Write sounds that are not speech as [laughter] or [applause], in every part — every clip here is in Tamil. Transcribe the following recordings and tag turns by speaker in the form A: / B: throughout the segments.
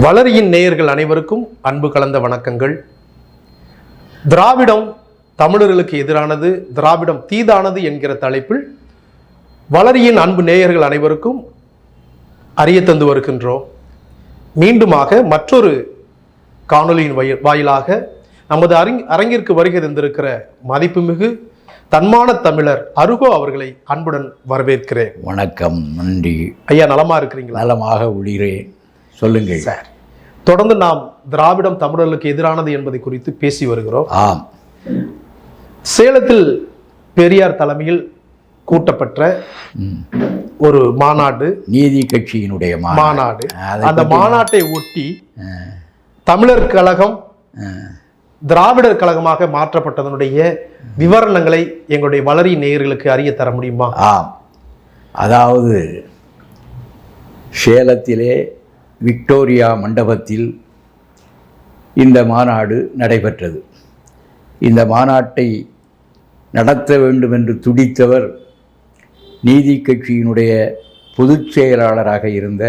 A: வளரியின் நேயர்கள் அனைவருக்கும் அன்பு கலந்த வணக்கங்கள். திராவிடம் தமிழர்களுக்கு எதிரானது திராவிடம் தீதானது என்கிற தலைப்பில் வளரியின் அன்பு நேயர்கள் அனைவருக்கும் அறிய தந்து வருகின்றோம். மீண்டுமாக மற்றொரு காணொலியின் வய- வாயிலாக நமது அரங் அரங்கிற்கு வருகை தந்திருக்கிற மதிப்புமிகு தன்மான தமிழர் அருகோ அவர்களை அன்புடன் வரவேற்கிறேன்.
B: வணக்கம் நன்றி.
A: ஐயா நலமா இருக்கிறீங்களா?
B: நலமாக உள்ளிறேன் சொல்லுங்கள்.
A: சார் தொடர்ந்து நாம் திராவிடம் தமிழர்களுக்கு எதிரானது என்பதை குறித்து பேசி வருகிறோம்.
B: ஆம்.
A: சேலத்தில் பெரியார் தலைமையில் கூட்டப்பட்ட. ஒரு மாநாடு
B: நீதி கட்சியினுடைய
A: மாநாடு. அந்த மாநாட்டை ஒட்டி தமிழர் கழகம். திராவிடர் கழகமாக மாற்றப்பட்டதனுடைய விவரணங்களை எங்களுடைய வளரி நேயர்களுக்கு அறிய தர முடியுமா?
B: ஆம். அதாவது சேலத்திலே விக்டோரியா மண்டபத்தில் இந்த மாநாடு நடைபெற்றது. இந்த மாநாட்டை நடத்த வேண்டும் என்று துடித்தவர் நீதி கட்சியினுடைய பொதுச் செயலாளராக இருந்த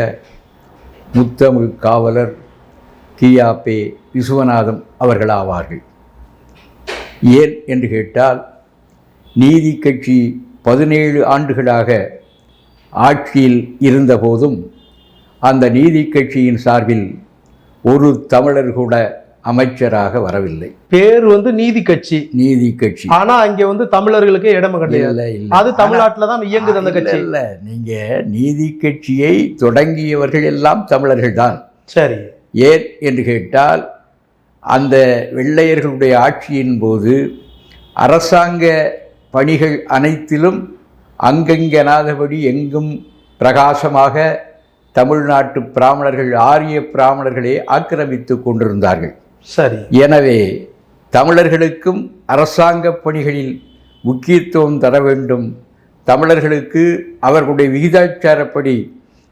B: முத்தமிழ் காவலர் கியாபே விசுவநாதம் அவர்களாவார்கள் ஏன் என்று கேட்டால் நீதி கட்சி பதினேழு ஆண்டுகளாக ஆட்சியில் இருந்தபோதும் அந்த நீதி கட்சியின் சார்பில் ஒரு தமிழர் கூட அமைச்சராக வரவில்லை.
A: பேர் வந்து நீதி கட்சி.
B: நீதி கட்சி.
A: ஆனா அங்க வந்து தமிழர்களுக்கு இடம் கிடையாது. அது தமிழ்நாட்டுல தான் இயங்குது அந்த கட்சி.
B: இல்ல. நீங்க நீதி கட்சியை தொடங்கியவர்கள் எல்லாம் தமிழர்கள் தான்.
A: சரி.
B: ஏன் என்று கேட்டால் அந்த வெள்ளையர்களுடைய ஆட்சியின் போது அரசாங்க பணிகள் அனைத்திலும் அங்கங்கெனாதபடி எங்கும் பிரகாசமாக தமிழ்நாட்டு பிராமணர்கள் ஆரிய பிராமணர்களே ஆக்கிரமித்து கொண்டிருந்தார்கள்.
A: சரி.
B: எனவே தமிழர்களுக்கும் அரசாங்க பணிகளில் முக்கியத்துவம் தர வேண்டும். தமிழர்களுக்கு அவர்களுடைய விகிதாச்சாரப்படி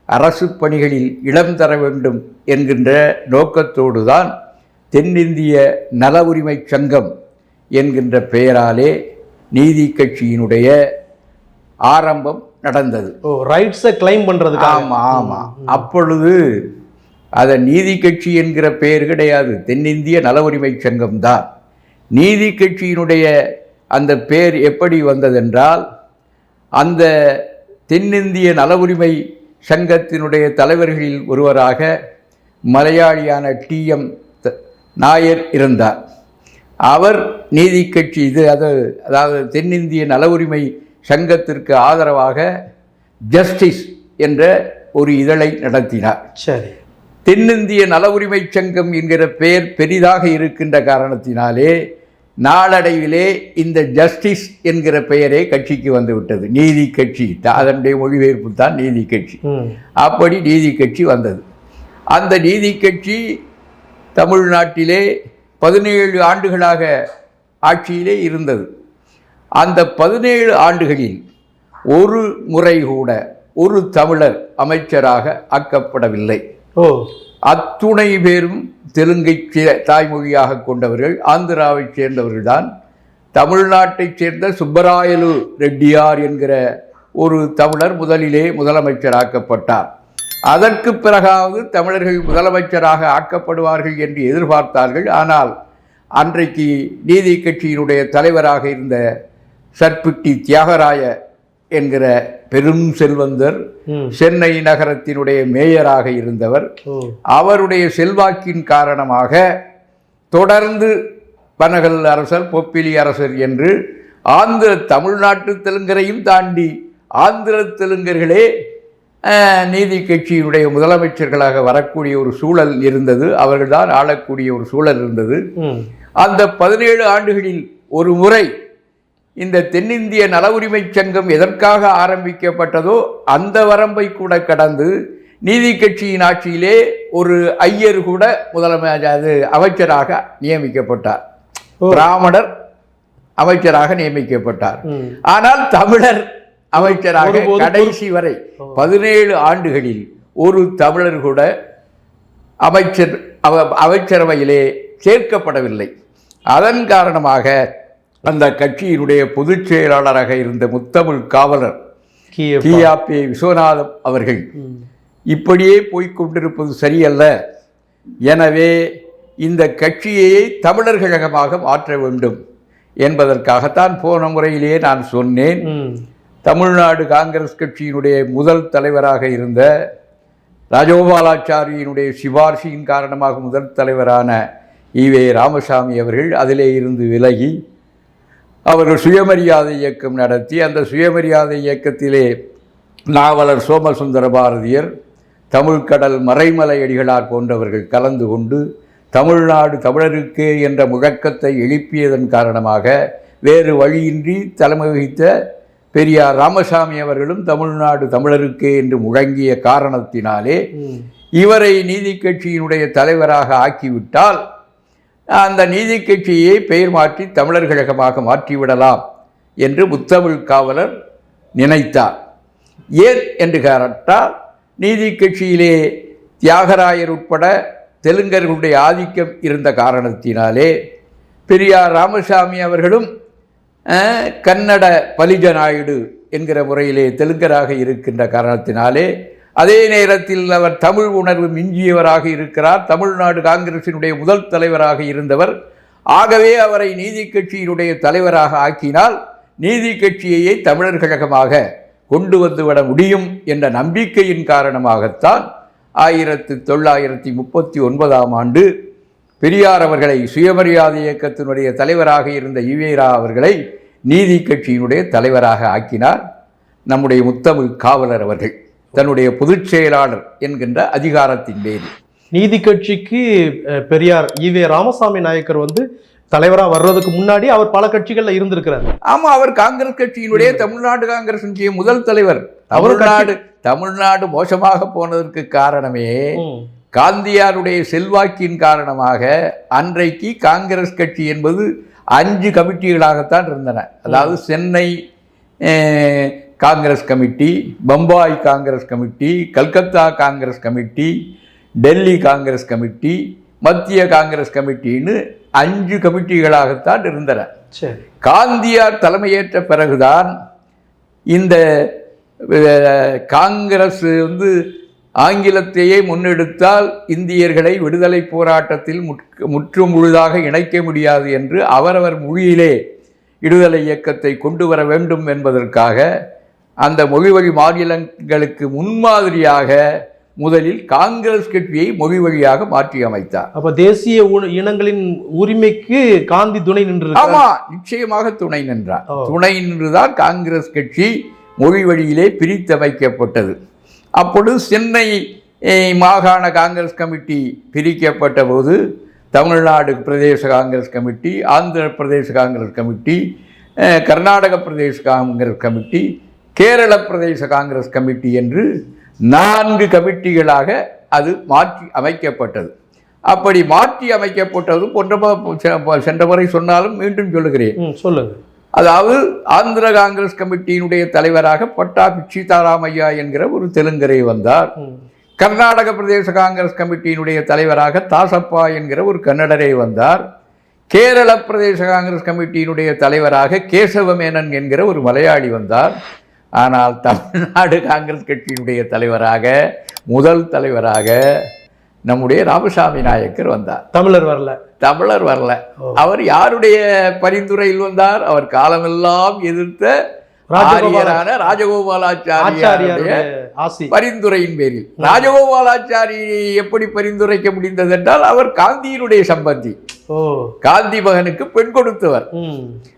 B: அரசு பணிகளில் இடம் தர வேண்டும் என்கின்ற நோக்கத்தோடு தான் தென்னிந்திய நல உரிமை சங்கம் என்கின்ற பெயராலே நீதி கட்சியினுடைய ஆரம்பம் நடந்தது.
A: ஓ ரைட்ஸை கிளைம் பண்றதுக்காக.
B: ஆமா ஆமா. அப்பொழுது அதை நீதி கட்சி என்கிற பெயர் கிடையாது. தென்னிந்திய நல உரிமை சங்கம் தான். நீதி கட்சியினுடைய அந்த பெயர் எப்படி வந்ததென்றால் அந்த தென்னிந்திய நல உரிமை சங்கத்தினுடைய தலைவர்களில் ஒருவராக மலையாளியான டிஎம் நாயர் இருந்தார். அவர் நீதி கட்சி இது அது அதாவது தென்னிந்திய நல உரிமை சங்கத்திற்கு ஆதரவாக ஜஸ்டிஸ் என்ற ஒரு இதழை நடத்தினார்.
A: சரி.
B: தென்னிந்திய நல உரிமை சங்கம் என்கிற பெயர் பெரிதாக இருக்கின்ற காரணத்தினாலே நாளடைவிலே இந்த ஜஸ்டிஸ் என்கிற பெயரே கட்சிக்கு வந்துவிட்டது நீதி கட்சி. அதனுடைய மொழிபெயர்ப்பு தான் நீதி கட்சி. அப்படி நீதி கட்சி வந்தது. அந்த நீதி கட்சி தமிழ்நாட்டிலே பதினேழு ஆண்டுகளாக ஆட்சியிலே இருந்தது. அந்த பதினேழு ஆண்டுகளில் ஒரு முறை கூட ஒரு தமிழர் அமைச்சராக ஆக்கப்படவில்லை.
A: ஓ.
B: அத்துணை பேரும் தெலுங்கை தாய்மொழியாக கொண்டவர்கள் ஆந்திராவைச் சேர்ந்தவர்கள்தான். தமிழ்நாட்டைச் சேர்ந்த சுப்பராயலு ரெட்டியார் என்கிற ஒரு தமிழர் முதலிலே முதலமைச்சராக்கப்பட்டார் அதற்கு பிறகாவது தமிழர்கள் முதலமைச்சராக ஆக்கப்படுவார்கள் என்று எதிர்பார்த்தார்கள். ஆனால் அன்றைக்கு நீதி கட்சியினுடைய தலைவராக இருந்த சர்பிட்டி தியாகராய என்கிற பெரும் செல்வந்தர் சென்னை நகரத்தினுடைய மேயராக இருந்தவர். அவருடைய செல்வாக்கின் காரணமாக தொடர்ந்து பனகல் அரசர் பொப்பிலி அரசர் என்று ஆந்திர தமிழ்நாட்டு தெலுங்கரையும் தாண்டி ஆந்திர தெலுங்கர்களே நீதி கட்சியினுடைய முதலமைச்சர்களாக வரக்கூடிய ஒரு சூழல் இருந்தது. அவர்கள்தான் ஆளக்கூடிய ஒரு சூழல் இருந்தது. அந்த பதினேழு ஆண்டுகளில் ஒரு முறை இந்த தென்னிந்திய நல உரிமை சங்கம் எதற்காக ஆரம்பிக்கப்பட்டதோ அந்த வரம்பை கூட கடந்து நீதி கட்சியின் ஆட்சியிலே ஒரு ஐயர் கூட முதலமை அது அமைச்சராக நியமிக்கப்பட்டார். பிராமணர் அமைச்சராக நியமிக்கப்பட்டார். ஆனால் தமிழர் அமைச்சராக கடைசி வரை பதினேழு ஆண்டுகளில் ஒரு தமிழர் கூட அமைச்சர் அமைச்சரவையிலே சேர்க்கப்படவில்லை. அதன் காரணமாக அந்த கட்சியினுடைய பொதுச் செயலாளராக இருந்த முத்தமிழ் காவலர் கியாபே விஸ்வநாதம் அவர்கள். இப்படியே போய்க் கொண்டிருப்பது சரியல்ல. எனவே இந்த கட்சியை தமிழர் கழகமாக மாற்ற வேண்டும் என்பதற்காகத்தான் போன முறையிலே நான் சொன்னேன். தமிழ்நாடு காங்கிரஸ் கட்சியினுடைய முதல் தலைவராக இருந்த ராஜகோபாலாச்சாரியினுடைய சிபார்சியின் காரணமாக முதல் தலைவரான ஈவே ராமசாமி அவர்கள் அதிலே இருந்து விலகி அவர்கள் சுயமரியாதை இயக்கம் நடத்தி அந்த சுயமரியாதை இயக்கத்திலே நாவலர் சோமசுந்தர பாரதியர் தமிழ்கடல் மறைமலை அடிகளார் போன்றவர்கள் கலந்து கொண்டு தமிழ்நாடு தமிழருக்கு என்ற முழக்கத்தை எழுப்பியதன் காரணமாக வேறு வழியின்றி தலைமை வகித்த பெரியார் ராமசாமி அவர்களும் தமிழ்நாடு தமிழருக்கு என்று முழங்கிய காரணத்தினாலே இவரை நீதி கட்சியினுடைய தலைவராக ஆக்கிவிட்டால் அந்த நீதி கட்சியை பெயர் மாற்றி தமிழர் கழகமாக மாற்றிவிடலாம் என்று முத்தமிழ் காவலர் நினைத்தார். ஏன் என்று கேட்டால் நீதி கட்சியிலே தியாகராயர் உட்பட தெலுங்கர்களுடைய ஆதிக்கம் இருந்த காரணத்தினாலே பெரியார் ராமசாமி அவர்களும் கன்னட பலிஜ நாயுடு என்கிற முறையிலே தெலுங்கராக இருக்கின்ற காரணத்தினாலே அதே நேரத்தில் அவர் தமிழ் உணர்வு மிஞ்சியவராக இருக்கிறார். தமிழ்நாடு காங்கிரசினுடைய முதல் தலைவராக இருந்தவர். ஆகவே அவரை நீதி கட்சியினுடைய தலைவராக ஆக்கினால் நீதி கட்சியையே தமிழர் கழகமாக கொண்டு வந்துவிட முடியும் என்ற நம்பிக்கையின் காரணமாகத்தான் ஆயிரத்து தொள்ளாயிரத்தி முப்பத்தி ஒன்பதாம் ஆண்டு பெரியார் அவர்களை சுயமரியாதை இயக்கத்தினுடைய தலைவராக இருந்த ஈவேரா அவர்களை நீதி கட்சியினுடைய தலைவராக ஆக்கினார். நம்முடைய முத்தமிழ் காவலர் அவர்கள். தன்னுடைய பொதுச் செயலாளர் என்கின்ற அதிகாரத்தின் பேரில்.
A: நீதி கட்சிக்கு பெரியார் ஈவே ராமசாமி நாயக்கர் வந்து தலைவரா வர்றதுக்கு முன்னாடி அவர் பல கட்சிகள்ல இருந்திருக்கிறார்.
B: ஆமா அவர் காங்கிரஸ் கட்சியினுடைய தமிழ்நாடு காங்கிரஸ் கட்சிய முதல் தலைவர். தமிழ்நாடு தமிழ்நாடு மோசமாக போனதற்கு காரணமே. காந்தியாருடைய செல்வாக்கின் காரணமாக அன்றைக்கு காங்கிரஸ் கட்சி என்பது அஞ்சு கமிட்டிகளாகத்தான் இருந்தன. அதாவது Chennai Congress committee Bombay Congress committee Calcutta Congress committee Delhi Congress committee மத்திய காங்கிரஸ் கமிட்டின்னு அஞ்சு கமிட்டிகளாகத்தான் இருந்தன. காந்தியார் தலைமையேற்ற பிறகுதான் இந்த காங்கிரஸ் வந்து ஆங்கிலத்தையே முன்னெடுத்தால் இந்தியர்களை விடுதலை போராட்டத்தில் முற்று முழுதாக இணைக்க முடியாது என்று அவரவர் மொழியிலே விடுதலை இயக்கத்தை கொண்டு வர வேண்டும் என்பதற்காக அந்த மொழி வழி மாநிலங்களுக்கு முன்மாதிரியாக முதலில் காங்கிரஸ் கட்சியை மொழி வழியாக மாற்றி அமைத்தார்.
A: அப்ப தேசிய இனங்களின் உரிமைக்கு காந்தி துணை நின்று
B: ஆமா நிச்சயமாக துணை நின்றார். துணை நின்றுதான் காங்கிரஸ் கட்சி மொழி வழியிலே பிரித்தமைக்கப்பட்டது அப்பொழுது சென்னை மாகாண காங்கிரஸ் கமிட்டி பிரிக்கப்பட்ட போது தமிழ்நாடு பிரதேச காங்கிரஸ் கமிட்டி ஆந்திர பிரதேச காங்கிரஸ் கமிட்டி கர்நாடக பிரதேச காங்கிரஸ் கமிட்டி கேரள பிரதேச காங்கிரஸ் கமிட்டி என்று நான்கு கமிட்டிகளாக அது மாற்றி அமைக்கப்பட்டது. அப்படி மாற்றி அமைக்கப்பட்டது போன்ற சென்ற முறை சொன்னாலும் மீண்டும் சொல்லுகிறேன்.
A: சொல்லுங்க.
B: அதாவது ஆந்திர காங்கிரஸ் கமிட்டியினுடைய தலைவராக பட்டாபி சீதாராமையா என்கிற ஒரு தெலுங்கரை வந்தார். கர்நாடக பிரதேச காங்கிரஸ் கமிட்டியினுடைய தலைவராக தாசப்பா என்கிற ஒரு கன்னடரை வந்தார். கேரள பிரதேச காங்கிரஸ் கமிட்டியினுடைய தலைவராக கேசவமேனன் என்கிற ஒரு மலையாளி வந்தார். ஆனால் தமிழ்நாடு காங்கிரஸ் கட்சியினுடைய தலைவராக முதல் தலைவராக நம்முடைய ராமசாமி நாயக்கர் வந்தார்.
A: தமிழர் வரல.
B: தமிழர் வரல. அவர் யாருடைய பரிந்துரையில் வந்தார்? அவர் காலமெல்லாம் எதிர்த்த ஆரியரான ராஜகோபாலாச்சாரியாருடைய பரிந்துரையின் பேரில். ராஜகோபாலாச்சாரியை எப்படி பரிந்துரைக்க முடிந்தது என்றால் அவர் காந்தியினுடைய சம்பந்தி. காந்தி மகனுக்கு பெண் கொடுத்தவர்.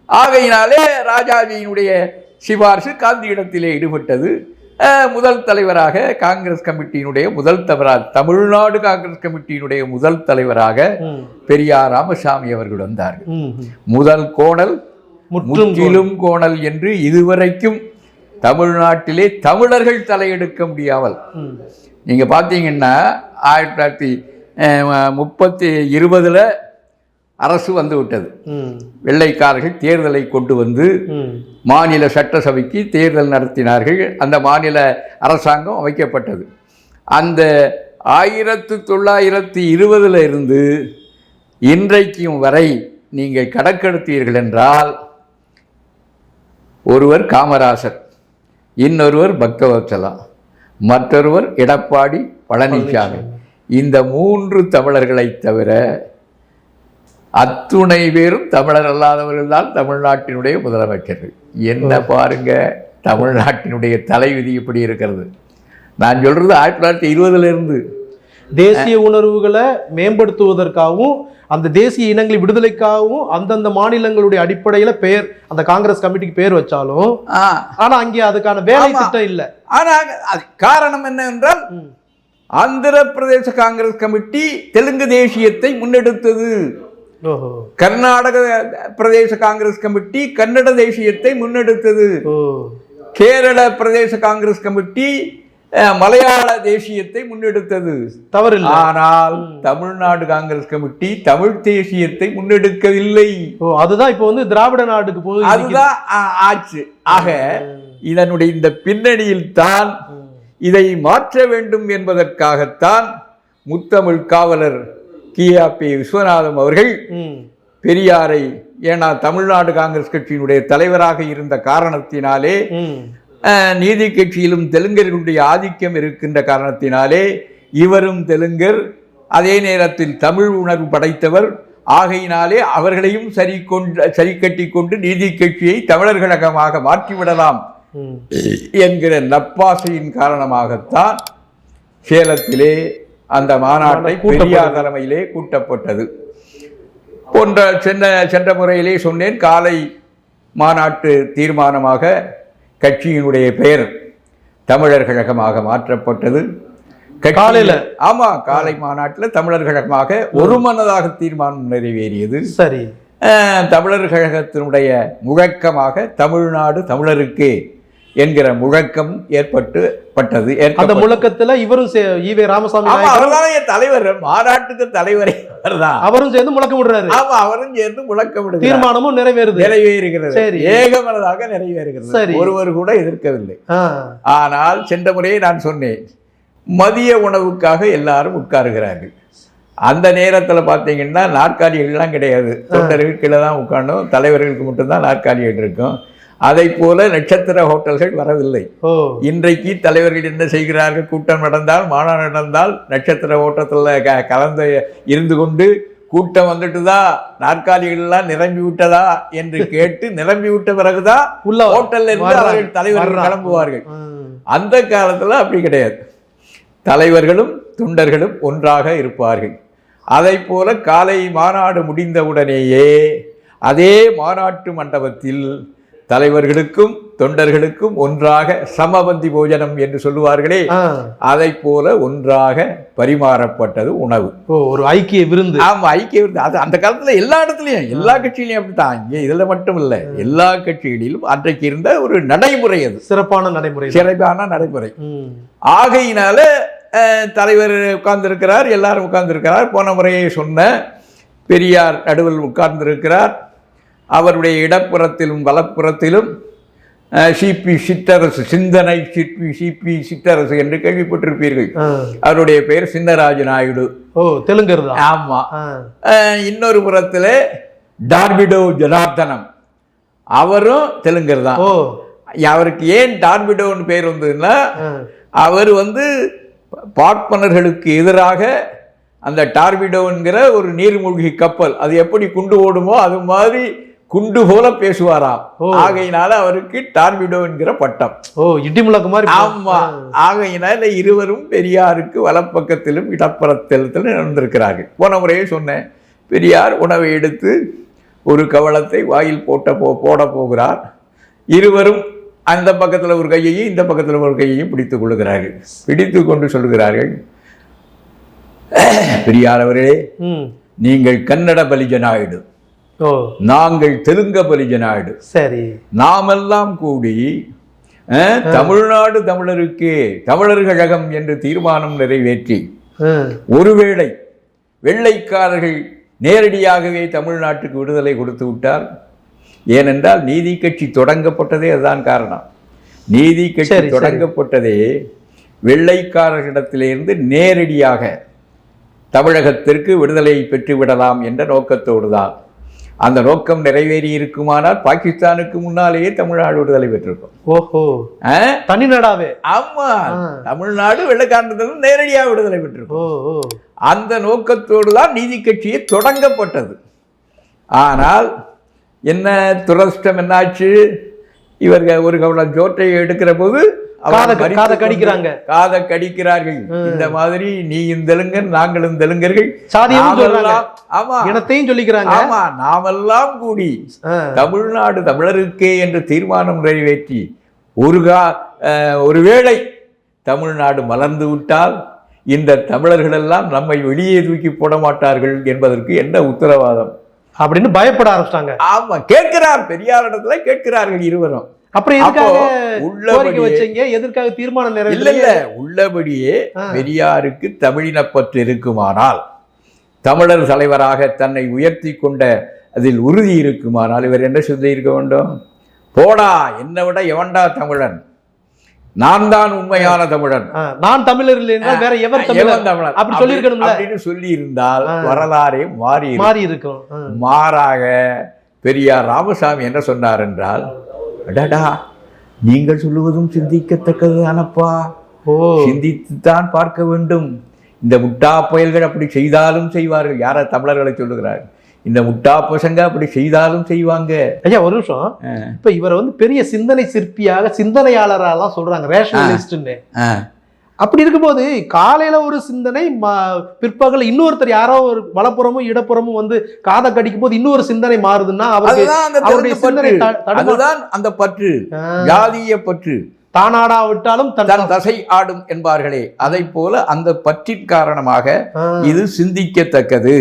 B: ஆகையினாலே ராஜாஜியினுடைய சிபார்சு காந்தியிடத்திலே ஈடுபட்டது. முதல் தலைவராக காங்கிரஸ் கமிட்டியினுடைய முதல் தலைவராக தமிழ்நாடு காங்கிரஸ் கமிட்டியினுடைய முதல் தலைவராக பெரியார் ராமசாமி அவர்கள் வந்தார்கள்
A: ம்.
B: முதல் கோணல் முற்றிலும் கோணல். என்று இதுவரைக்கும் தமிழ்நாட்டிலே தமிழர்கள் தலையெடுக்க முடியாமல்.
A: ம்.
B: நீங்க பார்த்தீங்கன்னா ஆயிரத்தி தொள்ளாயிரத்தி முப்பத்தி இருபதுல அரசு வந்து விட்டது.
A: ம்.
B: வெள்ளைக்காரர்கள் தேர்தலை கொண்டு வந்து மாநில சட்டசபைக்கு தேர்தல் நடத்தினார்கள். அந்த மாநில அரசாங்கம் அமைக்கப்பட்டது. அந்த ஆயிரத்து தொள்ளாயிரத்தி இருபதுல இருந்து இன்றைக்கும் வரை நீங்கள் கணக்கெடுத்தீர்கள் என்றால் ஒருவர் காமராசர் இன்னொருவர் பக்தவத்சலா மற்றொருவர் எடப்பாடி பழனிசாமி இந்த மூன்று தமிழர்களை தவிர அத்துணை பேரும் தமிழர் அல்லாதவர்கள் தான் தமிழ்நாட்டினுடைய முதலமைச்சர்கள். என்ன பாருங்க தமிழ்நாட்டினுடைய தலைவிதி இப்படி இருக்கிறது. நான் சொல்றது ஆயிரத்தி தொள்ளாயிரத்தி இருபதுல இருந்து.
A: தேசிய உணர்வுகளை மேம்படுத்துவதற்காகவும் அந்த தேசிய இனங்களை விடுதலைக்காகவும் அந்தந்த மாநிலங்களுடைய அடிப்படையில பெயர் அந்த காங்கிரஸ் கமிட்டிக்கு பேர் வச்சாலும்
B: ஆ,
A: ஆனா அங்கே அதுக்கான வேலை. திட்டம் இல்ல.
B: ஆனா அது காரணம் என்ன என்றால். ஆந்திர பிரதேச காங்கிரஸ் கமிட்டி தெலுங்கு தேசியத்தை முன்னெடுத்தது. கர்நாடக பிரதேச காங்கிரஸ் கமிட்டி கன்னட தேசியத்தை முன்னெடுத்தது. கேரள பிரதேச காங்கிரஸ் கமிட்டி மலையாள தேசியத்தை முன்னெடுத்தது.
A: தவறு
B: ஆனால் தமிழ்நாடு காங்கிரஸ் கமிட்டி தமிழ் தேசியத்தை முன்னெடுக்கவில்லை.
A: ஓ அதுதான் இப்போ வந்து திராவிட நாடுக்கு போகுது.
B: அதுதான் ஆச்சு. ஆக இதனுடைய இந்த பின்னணியில் தான் இதை மாற்ற வேண்டும் என்பதற்காகத்தான் முத்தமிழ் காவலர் கியாபி விஸ்வநாதம் அவர்கள். பெரியாரை ஏன்னா தமிழ்நாடு காங்கிரஸ் கட்சியினுடைய தலைவராக இருந்த காரணத்தினாலே நீதி கட்சியிலும் தெலுங்கர்களுடைய ஆதிக்கம் இருக்கின்ற காரணத்தினாலே இவரும் தெலுங்கர் அதே நேரத்தில் தமிழ் உணர்வு படைத்தவர் ஆகையினாலே அவர்களையும் சரி கொண்டு சரி கட்டி கொண்டு நீதி கட்சியை தமிழர் கழகமாக மாற்றிவிடலாம். என்கிற நப்பாசையின் காரணமாகத்தான் சேலத்திலே அந்த மாநாட்டை. பெரியார் தலைமையிலே கூட்டப்பட்டது போன்ற சென்ற சென்ற முறையிலே சொன்னேன் காலை மாநாட்டு தீர்மானமாக கட்சியினுடைய பெயர் தமிழர் கழகமாக மாற்றப்பட்டது
A: காலையில?
B: ஆமா காலை மாநாட்டில் தமிழர் கழகமாக ஒருமனதாக தீர்மானம் நிறைவேறியது
A: சரி
B: தமிழர் கழகத்தினுடைய முழக்கமாக தமிழ்நாடு தமிழருக்கே என்கிற முழக்கம் ஏற்பட்டு பட்டது
A: அந்த. முழக்கத்துல இவரும் ஈவே ராமசாமி
B: அவர்தான் என் தலைவர் மாநாட்டுக்கு தலைவரே அவர்தான்
A: அவரும் சேர்ந்து முழக்கம் விடுறாரு
B: ஆமா அவரும் சேர்ந்து முழக்கம் விடுகிறார்.
A: தீர்மானமும் நிறைவேறுது
B: நிறைவேறுகிறது
A: சரி.
B: ஏகமனதாக நிறைவேறுகிறது
A: சரி.
B: ஒருவர் கூட எதிர்க்கவில்லை. ஆனால் சென்ற முறையே நான் சொன்னேன் மதிய உணவுக்காக எல்லாரும் உட்காருகிறார்கள் அந்த நேரத்தில் பார்த்தீங்கன்னா நாற்காலிகள்லாம் கிடையாது தொண்டர்கள் கீழே தான் உட்காரணும் தலைவர்களுக்கு மட்டும்தான் நாற்காலிகள் இருக்கும் அதை போல நட்சத்திர ஹோட்டல்கள் வரவில்லை. இன்றைக்கு தலைவர்கள் என்ன செய்கிறார்கள்? கூட்டம் நடந்தால் மாநாடு நடந்தால் நட்சத்திர ஓட்டத்தில் க கலந்து இருந்து கொண்டு கூட்டம் வந்துட்டுதா? நாற்காலிகள் எல்லாம் நிரம்பி விட்டதா? என்று [laughs] கேட்டு நிரம்பி விட்ட பிறகுதான்
A: உள்ள
B: ஹோட்டல்ல இருந்து. அவர்கள் தலைவர்கள். கிளம்புவார்கள். அந்த காலத்துல அப்படி கிடையாது. தலைவர்களும் தொண்டர்களும் ஒன்றாக இருப்பார்கள். அதை போல காலை மாநாடு முடிந்தவுடனேயே அதே மாநாட்டு மண்டபத்தில் தலைவர்களுக்கும் தொண்டர்களுக்கும் ஒன்றாக சமபந்தி போஜனம் என்று சொல்லுவார்களே. அதை போல ஒன்றாக பரிமாறப்பட்டது உணவு.
A: ஒரு ஐக்கிய விருந்து.
B: ஆமா ஐக்கிய விருது அது அந்த காலத்துல எல்லா இடத்துலயும் எல்லா கட்சியிலையும் அப்படித்தான். இங்கே இதுல மட்டும் இல்லை எல்லா கட்சிகளிலும் அன்றைக்கு இருந்த ஒரு நடைமுறை அது.
A: சிறப்பான நடைமுறை.
B: சிறப்பான நடைமுறை. ஆகையினால தலைவர் உட்கார்ந்திருக்கிறார் எல்லாரும் உட்கார்ந்திருக்கிறார். போன முறையே சொன்ன பெரியார் நடுவில் உட்கார்ந்திருக்கிறார். அவருடைய இடப்புறத்திலும் வலப்புறத்திலும் சிபி சிற்றரசு சிந்தனை சிற்பி சிபி சிற்றரசு என்று கேள்விப்பட்டிருப்பீர்கள். அவருடைய பெயர் சின்னராஜ நாயுடு.
A: ஓ தெலுங்கர் தான்
B: ஆமா.
A: ஆ.
B: அஹ், இன்னொரு புறத்தில் டார்பிடோ ஜனார்தனம் அவரும் தெலுங்கர் தான்
A: ஓ.
B: அவருக்கு ஏன் டார்பிடோன்னு பேர் வந்ததுன்னா. அவர் வந்து பார்ப்பனர்களுக்கு எதிராக அந்த டார்பிடோங்கிற ஒரு நீர்மூழ்கி கப்பல் அது எப்படி குண்டு ஓடுமோ அது மாதிரி குண்டு போல பேசுவாராம். ஆகையினால அவருக்கு டார்பிடோ என்கிற பட்டம்.
A: ஓ இடி முழக்கு மாதிரி
B: ஆமா. ஆகையினால இருவரும் பெரியாருக்கு வலப்பக்கத்திலும் இடப்புறத்திலும் நடந்திருக்கிறார்கள். போன முறையே சொன்னேன். பெரியார் உணவை எடுத்து ஒரு கவளத்தை வாயில் போட்ட போ போட போகிறார். இருவரும் அந்த பக்கத்தில் ஒரு கையையும் இந்த பக்கத்தில் ஒரு கையையும் பிடித்துக் கொள்கிறார்கள் பிடித்து கொண்டு சொல்கிறார்கள் பெரியார் அவரே
A: ம்.
B: நீங்கள் கன்னட பலிஜனாயிடு.
A: ஓ
B: நாங்கள் தெலுங்க பலிஜனாயிடு
A: சரி.
B: நாமெல்லாம் கூடி தமிழ்நாடு தமிழருக்கே தமிழர் கழகம் என்று தீர்மானம் நிறைவேற்றி. ஒருவேளை வெள்ளைக்காரர்கள் நேரடியாகவே தமிழ்நாட்டுக்கு விடுதலை கொடுத்து விட்டார் ஏனென்றால் நீதி கட்சி தொடங்கப்பட்டதே அதுதான் காரணம். நீதி கட்சி. தொடங்கப்பட்டதே வெள்ளைக்காரர்களிடத்திலிருந்து நேரடியாக தமிழகத்திற்கு விடுதலை பெற்றுவிடலாம் என்ற நோக்கத்தோடு தான். அந்த நோக்கம் நிறைவேறி இருக்குமானால் பாகிஸ்தானுக்கு முன்னாலேயே தமிழ்நாடு விடுதலை பெற்றிருக்கும்.
A: ஓஹோ? தனிநாடாவே
B: ஆமா. தமிழ்நாடு வெள்ளக்காரத்தில் நேரடியாக விடுதலை பெற்றிருக்கும். அந்த நோக்கத்தோடு தான் நீதி கட்சியே தொடங்கப்பட்டது. ஆனால் என்ன துரதிர்ஷ்டம் என்னாச்சு? இவர்கள் ஒரு கவலம் ஜோட்டை எடுக்கிற போது
A: காதை- கடிக்கிறாங்க.
B: காதை கடிக்கிறார்கள். இந்த மாதிரி நீயும் தெலுங்கர் நாங்களும் தெலுங்கர்கள். ஆமா.
A: இனத்தையும் சொல்லிக்கிறாங்க.
B: ஆமா நாமெல்லாம் கூடி. தமிழ்நாடு தமிழருக்கே என்று தீர்மானம் நிறைவேற்றி ஒரு கா ஒருவேளை தமிழ்நாடு மலர்ந்து விட்டால் இந்த தமிழர்கள் எல்லாம் நம்மை வெளியே தூக்கி போட மாட்டார்கள் என்பதற்கு என்ன உத்தரவாதம்?
A: அப்படின்னு பயப்பட ஆரம்பிச்சிட்டாங்க.
B: ஆமா கேட்கிறார். பெரியாரிடத்துல கேட்கிறார்கள் இருவரும்.
A: அப்புறம் எதுக்காக கோரிக்கை வச்சீங்க எதற்காக தீர்மானம்
B: இல்ல உள்ளபடியே. பெரியாருக்கு தமிழினப்பற்று இருக்குமானால் தமிழர் தலைவராக தன்னை உயர்த்தி கொண்ட அதில் உறுதி இருக்குமானால் இவர் என்ன சொல்லி இருக்க வேண்டும் போடா என்னை விட எவன்டா தமிழன் நான் தான் உண்மையான தமிழன்
A: நான் தமிழர் இல்லை என்றால் வேற எவர் தமிழர்
B: தமிழன்
A: அப்படி சொல்லியிருக்கணும்ல?
B: அப்படின்னு சொல்லி இருந்தால். வரலாறே மாறி இருக்கும்.
A: மாறி இருக்கும்.
B: மாறாக பெரியார் ராமசாமி என்ன சொன்னார் என்றால் அடடா நீங்கள் சொல்லுவதும் சிந்திக்கத்தக்கது தானப்பா
A: ஓ.
B: சிந்தித்துத்தான் பார்க்க வேண்டும். இந்த முட்டா புயல்கள் அப்படி செய்தாலும் செய்வார்கள். யார தமிழர்களை சொல்லுகிறார்? இந்த முட்டா பசங்க அப்படி செய்தாலும் செய்வாங்க.
A: ஐயா ஒரு நிமிஷம். இப்ப இவரை வந்து பெரிய சிந்தனை சிற்பியாக சிந்தனையாளரெல்லாம் சொல்றாங்க ரேஷனலிஸ்ட்னு
B: ஆ.
A: அப்படி இருக்கும்போது காலையில ஒரு சிந்தனை ம- பிற்பகல் இன்னொருத்தர் யாரோ ஒரு வலப்புறமும் இடப்புறமும் வந்து காதை கடிக்கும் போது இன்னொரு சிந்தனை மாறுதுன்னா
B: அதுதான் அந்த
A: அவருடைய
B: தெலுங்கு
A: சிந்தனை
B: பற்று அதுதான் அந்த ஜாதிய பற்று.
A: தானாடா விட்டாலும் தன்
B: தசை ஆடும் என்பார்களே. அதை போல அந்த பற்றின் காரணமாக இது சிந்திக்கத்தக்கது.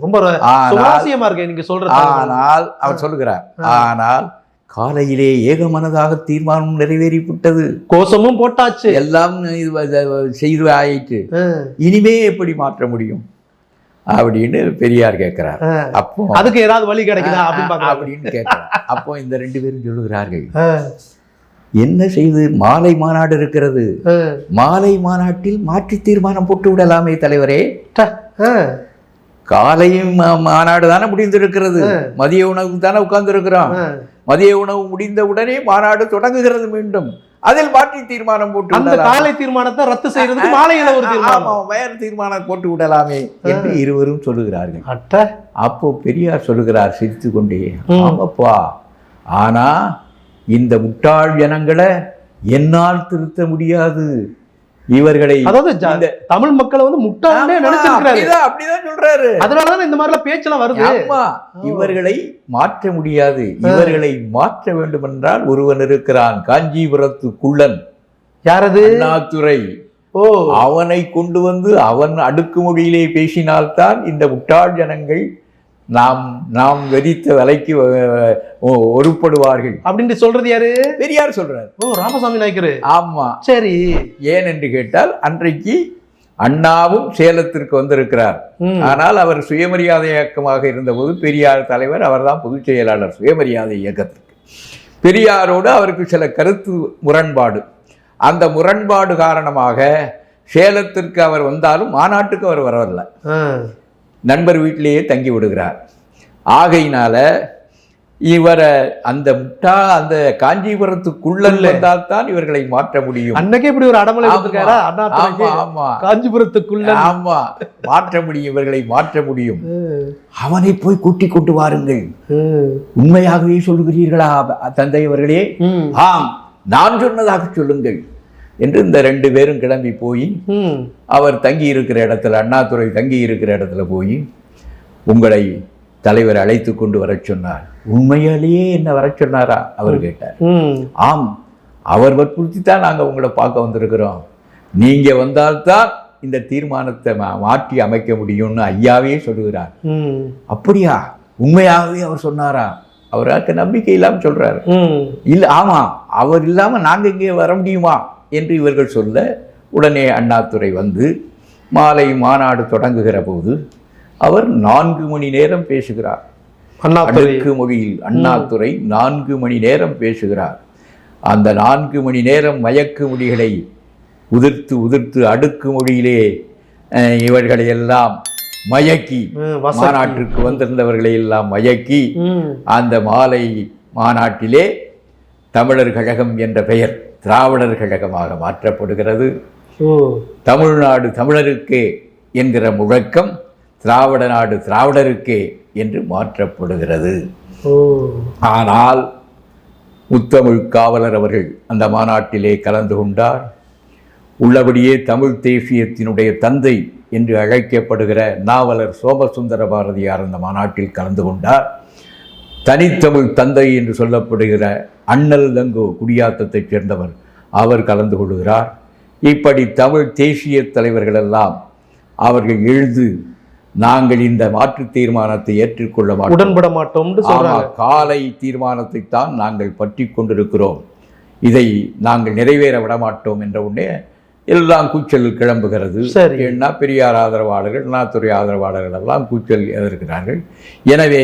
A: ரொம்ப ர-
B: ஆனால்
A: சுவாரஸ்யமா இருக்கு நீங்க சொல்றது
B: ஆனால் அவர் சொல்லுகிறார். ஆனால் காலையிலே ஏகமனதாக தீர்மானம் நிறைவேறிவிட்டது.
A: கோஷமும் போட்டாச்சு.
B: எல்லாம் இது செய்து ஆயிற்று.
A: ஆ,
B: இனிமே எப்படி மாற்ற முடியும்? அப்படின்னு பெரியார் கேட்கிறார். அப்போ
A: அதுக்கு ஏதாவது வழி கிடைக்குதா அப்படின்னு
B: கேட்கிறார். அப்போ இந்த ரெண்டு பேரும் சொல்லுகிறார்கள். என்ன செய்து மாலை மாநாடு இருக்கிறது? மாலை மாநாட்டில் மாற்றி தீர்மானம் போட்டு விடலாமே தலைவரே. காலையும் மாநாடு தானே முடிந்திருக்கிறது. மதிய உணவுக்கு தானே உட்கார்ந்து இருக்கிறோம் மதிய உணவு முடிந்த உடனே மாநாடு தொடங்குகிறது மீண்டும். அதில் மாற்றி தீர்மானம் போட்டு
A: அந்த. காலை தீர்மானத்தை ரத்து செய்யறதுக்கு மாலையில ஒரு தீர்மானம்.
B: வேறு தீர்மானம் போட்டு விடலாமே என்று இருவரும் சொல்லுகிறார்கள்.
A: அட்ட.
B: அப்போ பெரியார் சொல்லுகிறார் சிரித்து கொண்டே. ஆமாப்பா ஆனா இந்த முட்டாள் ஜனங்களை என்னால் திருத்த முடியாது. இவர்களை
A: அதாவது தமிழ் மக்களை வந்து முட்டாளே நினைச்சிருக்கிறாரு.
B: அப்படிதான் சொல்றாரு.
A: அதனாலதான் இந்த மாதிரிலாம் பேச்செல்லாம் வருது.
B: இவர்களை மாற்ற முடியாது. இவர்களை மாற்ற வேண்டும் என்றால் ஒருவன் இருக்கிறான். காஞ்சிபுரத்து குள்ளன்.
A: யாரது?
B: அண்ணாதுரை.
A: ஓ.
B: அவனை கொண்டு வந்து அவன் அடுக்குமொழியிலே பேசினால்தான் இந்த முட்டாள் ஜனங்கள் நாம் நாம் வெறித்த விலைக்கு ஒருப்படுவார்கள்.
A: அப்படின்னு சொல்றது யாரு?
B: பெரியார் சொல்றார்.
A: ஓ ராமசாமி நாயக்கரு.
B: ஆமா.
A: சரி.
B: ஏன் என்று கேட்டால் அன்றைக்கு அண்ணாவும் சேலத்திற்கு வந்திருக்கிறார். ஆனால் அவர் சுயமரியாதை இயக்கமாக இருந்தபோது பெரியார் தலைவர் அவர்தான் பொதுச் செயலாளர் சுயமரியாதை இயக்கத்திற்கு. பெரியாரோடு அவருக்கு சில கருத்து முரண்பாடு. அந்த முரண்பாடு காரணமாக சேலத்திற்கு அவர் வந்தாலும் மாநாட்டுக்கு அவர் வரவில்லை. நண்பர் வீட்டிலேயே தங்கி விடுகிறார். ஆகையினால இவரை அந்த முட்டா அந்த காஞ்சிபுரத்துக்குள்ளன் வந்தால்தான் இவர்களை மாற்ற முடியும்.
A: அன்னைக்கே இப்படி ஒரு அடமலை
B: ஆமா.
A: காஞ்சிபுரத்துக்குள்ள.
B: ஆமா மாற்ற முடியும் இவர்களை மாற்ற முடியும். அவனை போய் கூட்டி கொண்டு வாருங்கள். உண்மையாகவே சொல்லுகிறீர்களா தந்தை அவர்களே. ஆம் நான் சொன்னதாக சொல்லுங்கள். என்று இந்த ரெண்டு பேரும் கிளம்பி போய். அவர் தங்கி இருக்கிற இடத்துல அண்ணாதுரை தங்கி இருக்கிற இடத்துல போய் உங்களை தலைவர் அழைத்து கொண்டு வரச் சொன்னார். உண்மையாலேயே என்ன வரச் சொன்னாரா? அவர் கேட்டார். ஆம் அவர் வற்புறுத்தி தான் நாங்கள் உங்களை பார்க்க வந்திருக்கிறோம். நீங்கள் வந்தால்தான் இந்த தீர்மானத்தை மாற்றி அமைக்க முடியும்னு ஐயாவே சொல்லுகிறார். அப்படியா? உண்மையாகவே அவர் சொன்னாரா? அவருக்கு நம்பிக்கை இல்லாமல் சொல்றாரு.
A: ம்.
B: இல்லை ஆமாம் அவர் இல்லாமல் நாங்கள் இங்கே வர முடியுமா? என்று இவர்கள் சொல்ல உடனே அண்ணாதுரை வந்து மாலை மாநாடு தொடங்குகிற போது அவர் நான்கு மணி நேரம் பேசுகிறார். அடுக்கு மொழியில் அண்ணாதுரை நான்கு மணி நேரம் பேசுகிறார். அந்த நான்கு மணி நேரம் மயக்கு மொழிகளை உதிர்த்து உதிர்த்து அடுக்கு மொழியிலே இவர்களை எல்லாம் மயக்கி. மாநாட்டிற்கு வந்திருந்தவர்களை எல்லாம் மயக்கி அந்த மாலை மாநாட்டிலே தமிழர் கழகம் என்ற பெயர் திராவிடர் கழகமாக மாற்றப்படுகிறது. தமிழ்நாடு தமிழருக்கே என்கிற முழக்கம் திராவிட நாடு திராவிடருக்கே என்று மாற்றப்படுகிறது. ஆனால் முத்தமிழ் காவலர் அவர்கள் அந்த மாநாட்டிலே கலந்து கொண்டார். உள்ளபடியே தமிழ் தேசியத்தினுடைய தந்தை என்று அழைக்கப்படுகிற நாவலர் சோமசுந்தர பாரதியார் அந்த மாநாட்டில் கலந்து கொண்டார். தனித்தமிழ் தந்தை என்று சொல்லப்படுகிற அண்ணல் தங்கோ குடியாத்தத்தைச் சேர்ந்தவர். அவர் கலந்து கொள்கிறார். இப்படி தமிழ் தேசிய தலைவர்கள் எல்லாம் அவர்கள் எழுந்து நாங்கள் இந்த மாற்றுத் தீர்மானத்தை ஏற்றுக்கொள்ள மாட்டோம்.
A: உடன்பட சொல்றாங்க.
B: காலை தீர்மானத்தை தான் நாங்கள் பற்றி கொண்டிருக்கிறோம். இதை நாங்கள் நிறைவேற விட மாட்டோம் என்ற உடனே எல்லாம் கூச்சல் கிளம்புகிறது. ஏன்னா பெரியார் ஆதரவாளர்கள் அண்ணாதுரை ஆதரவாளர்கள் எல்லாம் கூச்சல் எதிர்க்கிறார்கள். எனவே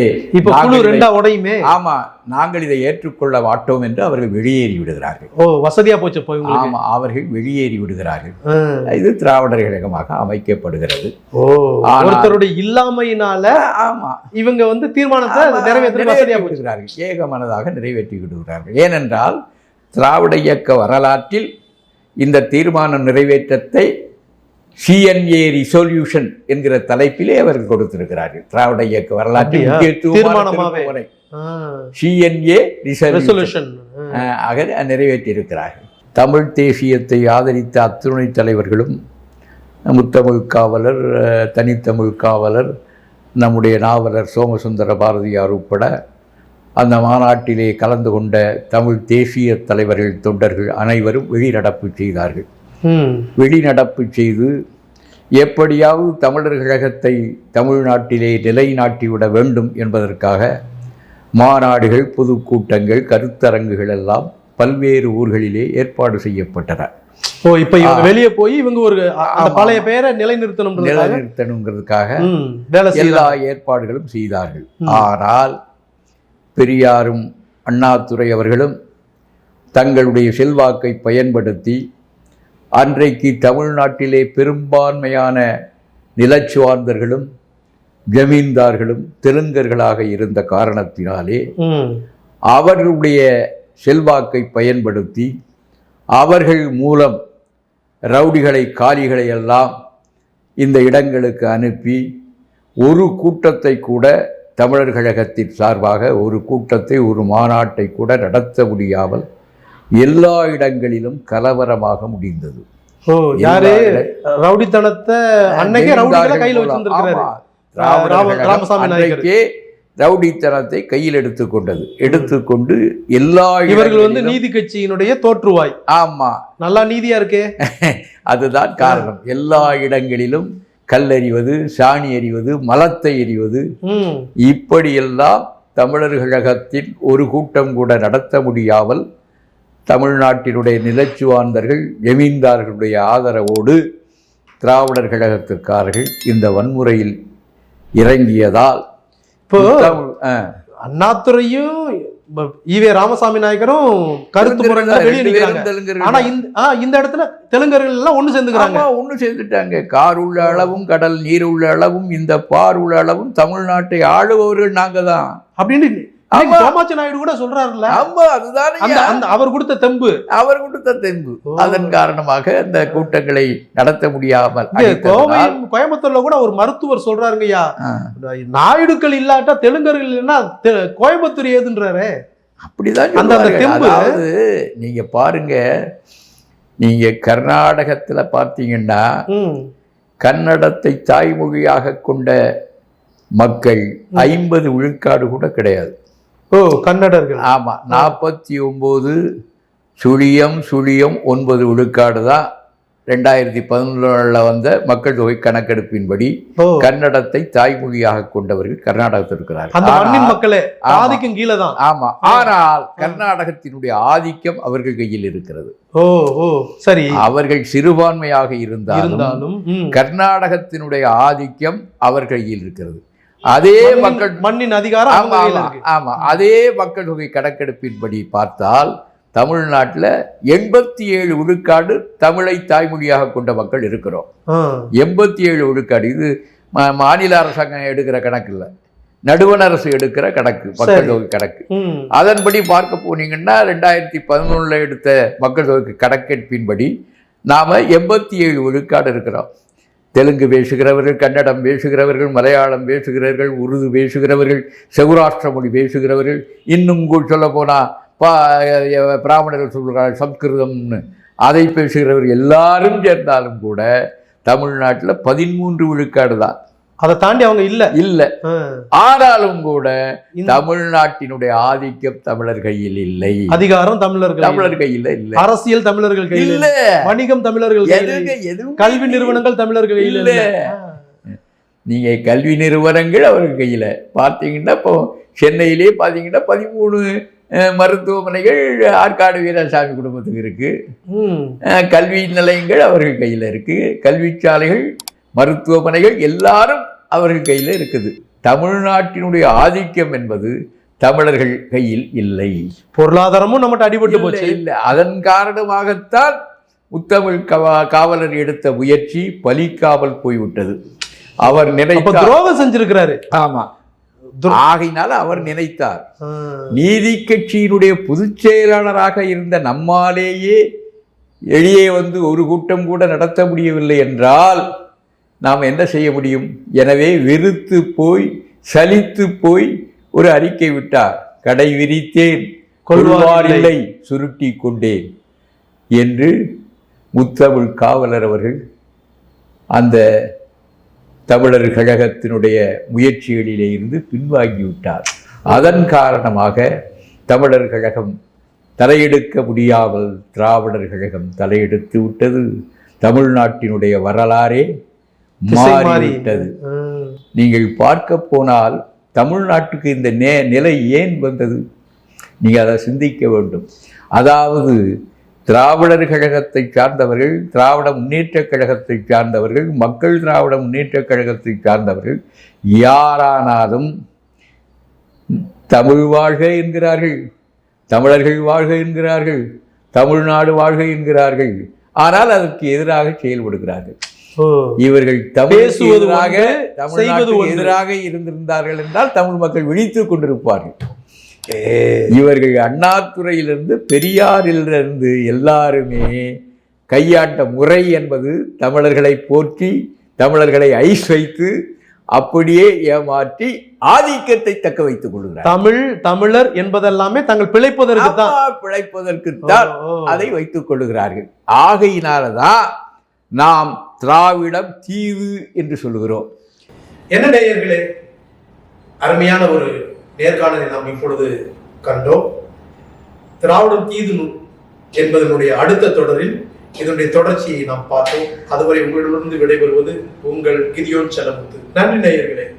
A: உடையுமே?
B: ஆமா நாங்கள் இதை ஏற்றுக்கொள்ள மாட்டோம் என்று அவர்கள் வெளியேறி விடுகிறார்கள்.
A: ஓ வசதியா போச்சு போய்
B: ஆமா அவர்கள் வெளியேறி விடுகிறார்கள். இது திராவிடர் கழகமாக அமைக்கப்படுகிறது.
A: ஓ ஒருத்தருடைய இல்லாமையினால
B: ஆமா.
A: இவங்க வந்து தீர்மானத்தை நிறைவேற்ற வசதியா
B: ஏகமனதாக நிறைவேற்றி விடுகிறார்கள். ஏனென்றால் திராவிட இயக்க வரலாற்றில் இந்த தீர்மான நிறைவேற்றத்தை சிஎன்ஏ ரிசொல்யூஷன் என்கிற தலைப்பிலே அவர்கள் கொடுத்திருக்கிறார்கள் திராவிட இயக்க வரலாற்றில் சிஎன்ஏ ரிசொல்யூஷன் ஆக நிறைவேற்றியிருக்கிறார்கள். தமிழ் தேசியத்தை ஆதரித்த அத்துணை தலைவர்களும் முத்தமிழ் காவலர் தனித்தமிழ் காவலர் நம்முடைய நாவலர் சோமசுந்தர பாரதியார் உட்பட அந்த மாநாட்டிலே கலந்து கொண்ட தமிழ் தேசிய தலைவர்கள் தொண்டர்கள் அனைவரும் வெளிநடப்பு செய்தார்கள். வெளிநடப்பு செய்து எப்படியாவது தமிழர் கழகத்தை தமிழ்நாட்டிலே நிலைநாட்டிவிட வேண்டும் என்பதற்காக மாநாடுகள் பொதுக்கூட்டங்கள் கருத்தரங்குகள் எல்லாம் பல்வேறு ஊர்களிலே ஏற்பாடு செய்யப்பட்டன.
A: ஓ இப்ப இவங்க வெளியே போய் இவங்க ஒரு பழைய பெயரை நிலைநிறுத்தணும்ன்றதுக்காக?
B: நிலைநிறுத்தணுங்கிறதுக்காக எல்லா ஏற்பாடுகளும் செய்தார்கள். ஆனால் பெரியாரும் அண்ணாதுரை அவர்களும் தங்களுடைய செல்வாக்கை பயன்படுத்தி அன்றைக்கு தமிழ்நாட்டிலே பெரும்பான்மையான நிலச்சுவார்ந்தர்களும் ஜமீன்தார்களும் தெலுங்கர்களாக இருந்த காரணத்தினாலே அவர்களுடைய செல்வாக்கை பயன்படுத்தி அவர்கள் மூலம் ரவுடிகளை காலிகளை எல்லாம் இந்த இடங்களுக்கு அனுப்பி ஒரு கூட்டத்தை கூட தமிழர் கழகத்தின் சார்பாக ஒரு கூட்டத்தை ஒரு மாநாட்டை கூட நடத்த முடியாமல் எல்லா இடங்களிலும் கலவரமாக முடிந்தது.
A: ரவுடித்தனத்தை அன்னைக்கே
B: ரவுடித்தனத்தை கையில் எடுத்துக்கொண்டது எடுத்துக்கொண்டு எல்லா
A: இவர்கள் வந்து நீதி கட்சியினுடைய தோற்றுவாய்.
B: ஆமா.
A: நல்லா நீதியா இருக்கே. [laughs]
B: அதுதான் காரணம். எல்லா இடங்களிலும் கல்லெறிவது சாணி எறிவது மலத்தை எறிவது. இப்படியெல்லாம் தமிழர் கழகத்தின் ஒரு கூட்டம் கூட நடத்த முடியாமல் தமிழ்நாட்டினுடைய நிலச்சுவார்ந்தர்கள் ஜமீன்தார்களுடைய ஆதரவோடு திராவிடர் கழகத்திற்காரர்கள் இந்த வன்முறையில் இறங்கியதால்
A: இப்போ ப- ஈவே ராமசாமி நாயக்கரும் கருத்து
B: தெலுங்கர்கள்
A: ஆனா இந்த இந்த இடத்துல தெலுங்கர்கள் எல்லாம் ஒண்ணு சேர்ந்துக்கிறாங்க.
B: ஒண்ணு சேர்ந்துட்டாங்க. கார் உள்ள அளவும் கடல் நீர் உள்ள அளவும் இந்த பார் உள்ள அளவும் தமிழ்நாட்டை ஆளுபவர்கள் நாங்க தான்
A: அப்படின்னு தோமாச்சி நாயுடு கூட சொல்றாருல்ல.
B: ஆமா அதுதானே.
A: அந்த அந்த அவர் கொடுத்த தெம்பு.
B: அவர் கொடுத்த தெம்பு. அதன் காரணமாக இந்த கூட்டங்களை நடத்த முடியாமல்
A: கோவை கோயம்புத்தூர்ல கூட ஒரு மருத்துவர் சொல்றாருங்கய்யா நாயுடுக்கள் இல்லாட்டா தெலுங்கர்கள் இல்லைன்னா கோயம்புத்தூர் ஏதுன்றாரு.
B: அப்படிதான்
A: அந்த- அந்த. தெம்பு.
B: அதாவது நீங்க பாருங்க நீங்க கர்நாடகத்துல பார்த்தீங்கன்னா
A: ம்.
B: கன்னடத்தை தாய்மொழியாக கொண்ட மக்கள் ஐம்பது விழுக்காடு கூட கிடையாது.
A: ஓ கன்னடர்கள்.
B: ஆமா நாற்பத்தி ஒன்பது சுழியம் சுழியம் ஒன்பது விழுக்காடு தான் ரெண்டாயிரத்தி பதினொன்றில் வந்த மக்கள் தொகை கணக்கெடுப்பின்படி கன்னடத்தை தாய்மொழியாக கொண்டவர்கள் கர்நாடகத்தில் இருக்கிறார்கள்.
A: மக்களே
B: ஆமா.
A: ஆதிக்கும் கீழே தான்.
B: ஆமா. ஆனால் கர்நாடகத்தினுடைய ஆதிக்கம் அவர்கள் கையில் இருக்கிறது.
A: ஓ ஓ சரி.
B: அவர்கள் சிறுபான்மையாக இருந்தாலும். கர்நாடகத்தினுடைய ஆதிக்கம் அவர் கையில் இருக்கிறது. அதே மக்கள்
A: மண்ணின் அதிகாரம்
B: ஆமா ஆமா அதே மக்கள் தொகை கணக்கெடுப்பின்படி பார்த்தால் தமிழ்நாட்டில் எண்பத்தி ஏழு விழுக்காடு தமிழை தாய்மொழியாக கொண்ட மக்கள் இருக்கிறோம். எண்பத்தி ஏழு விழுக்காடு இது மாநில அரசாங்கம் எடுக்கிற கணக்கு இல்லை. நடுவண் அரசு எடுக்கிற கணக்கு மக்கள். தொகை கணக்கு. அதன்படி பார்க்க போனீங்கன்னா ரெண்டாயிரத்தி பதினொன்றில் எடுத்த மக்கள் தொகை கணக்கெடுப்பின்படி நாம் எண்பத்தி ஏழு விழுக்காடு இருக்கிறோம். தெலுங்கு பேசுகிறவர்கள் கன்னடம் பேசுகிறவர்கள் மலையாளம் பேசுகிறவர்கள் உருது பேசுகிறவர்கள் செவுராஷ்டிர மொழி பேசுகிறவர்கள் இன்னும் சொல்ல போனால் பா பிராமணர்கள் சொல்கிறார்கள் சம்ஸ்கிருதம்னு. அதை பேசுகிறவர்கள் எல்லாரும் சேர்ந்தாலும் கூட தமிழ்நாட்டில் பதிமூன்று விழுக்காடு தான்
A: அதை தாண்டி அவங்க இல்ல.
B: இல்லை. ஆனாலும் கூட தமிழ்நாட்டினுடைய ஆதிக்கம் தமிழர் கையில் இல்லை.
A: அதிகாரம் தமிழர்கள்
B: தமிழர் கையில் இல்லை.
A: அரசியல் தமிழர்கள் கையில்
B: இல்ல.
A: வணிகம் தமிழர்கள்
B: எதுவும்
A: கல்வி நிறுவனங்கள் தமிழர்கள் கையில்
B: இல்ல.
A: இல்ல.
B: நீங்க கல்வி நிறுவனங்கள் அவர்கள் கையில. பார்த்தீங்கன்னா இப்போ சென்னையிலே பார்த்தீங்கன்னா பதிமூணு மருத்துவமனைகள் ஆற்காடு வீரசாமி குடும்பத்துக்கு இருக்கு.
A: ம்.
B: அஹ், கல்வி நிலையங்கள் அவர்கள் கையில் இருக்கு. கல்வி சாலைகள் மருத்துவமனைகள் எல்லாரும் அவர்கள் கையில் இருக்குது. தமிழ்நாட்டினுடைய ஆதிக்கம் என்பது தமிழர்கள் கையில் இல்லை.
A: பொருளாதாரமும் நம்மகிட்ட அடிபட்டு போச்சு.
B: இல்லை, அதன் காரணமாகத்தான் முத்தமிழ் கவா காவலர் எடுத்த முயற்சி பலிக்காமல் போய்விட்டது. அவர்
A: அப்ப
B: நினைத்தார்
A: துரோகம் செஞ்சிருக்கிறாரு.
B: ஆமா. ஆகையினால அவர் நினைத்தார். நீதி கட்சியினுடைய பொதுச் செயலாளராக இருந்த நம்மாலேயே வெளியே வந்து ஒரு கூட்டம் கூட நடத்த முடியவில்லை என்றால் நாம் என்ன செய்ய முடியும்? எனவே வெறுத்து போய் சலித்து போய் ஒரு அறிக்கை விட்டார். கடை விரித்தேன்
A: கொள்வார்
B: கொள்வார் இல்லை சுருட்டி கொண்டேன் என்று முத்தமிழ் காவலர் அவர்கள் அந்த தமிழர் கழகத்தினுடைய முயற்சிகளிலே இருந்து பின்வாங்கிவிட்டார் அதன் காரணமாக தமிழர் கழகம் தலையெடுக்க முடியாமல் திராவிடர் கழகம் தலையெடுத்து விட்டது. தமிழ்நாட்டினுடைய வரலாறே மாறிவிட்டது. நீங்கள் பார்க்க போனால் தமிழ்நாட்டுக்கு இந்த நே நிலை ஏன் வந்தது? நீங்கள் அதை சிந்திக்க வேண்டும். அதாவது திராவிடர் கழகத்தை சார்ந்தவர்கள் திராவிட முன்னேற்றக் கழகத்தை சார்ந்தவர்கள் மக்கள் திராவிட முன்னேற்றக் கழகத்தை சார்ந்தவர்கள் யாரானாலும் தமிழ் வாழ்க என்கிறார்கள் தமிழர்கள் வாழ்க என்கிறார்கள் தமிழ்நாடு வாழ்க என்கிறார்கள். ஆனால் அதற்கு எதிராக செயல்படுகிறார்கள். இவர்கள் தமிழுக்கு
A: பேசுவது
B: எதிராக
A: ஒன்று, செய்வது
B: தமிழ்நாட்டுக்கு. எதிராக இருந்திருந்தார்கள் என்றால் தமிழ் மக்கள் விழித்துக் கொண்டிருப்பார்கள். இவர்கள் அண்ணாதுறையிலிருந்து பெரியாரிலிருந்து எல்லாருமே கையாண்ட முறை என்பது தமிழர்களை போற்றி தமிழர்களை ஐஸ் வைத்து அப்படியே ஏமாற்றி ஆதிக்கத்தை தக்க வைத்துக் கொள்கிறார்.
A: தமிழ் தமிழர் என்பதெல்லாமே தாங்கள் பிழைப்பதற்கு தான். ஓ, ஓ.
B: அதை வைத்துக் கொள்ளுகிறார்கள் ஆகையினாலதான் நாம் திராவிடம் தீவு என்று சொல்லுகிறோம்.
A: என்ன நேயர்களே? அருமையான ஒரு நேர்காணலை நாம் இப்பொழுது கண்டோம். திராவிடம் தீது என்பதனுடைய அடுத்த தொடரில் இதனுடைய தொடர்ச்சியை நாம் பார்த்தோம். அதுவரை உங்களிடமிருந்து விடைபெறுவது உங்கள் கிரியோன் செலமுத்து நன்றி நேயர்களே.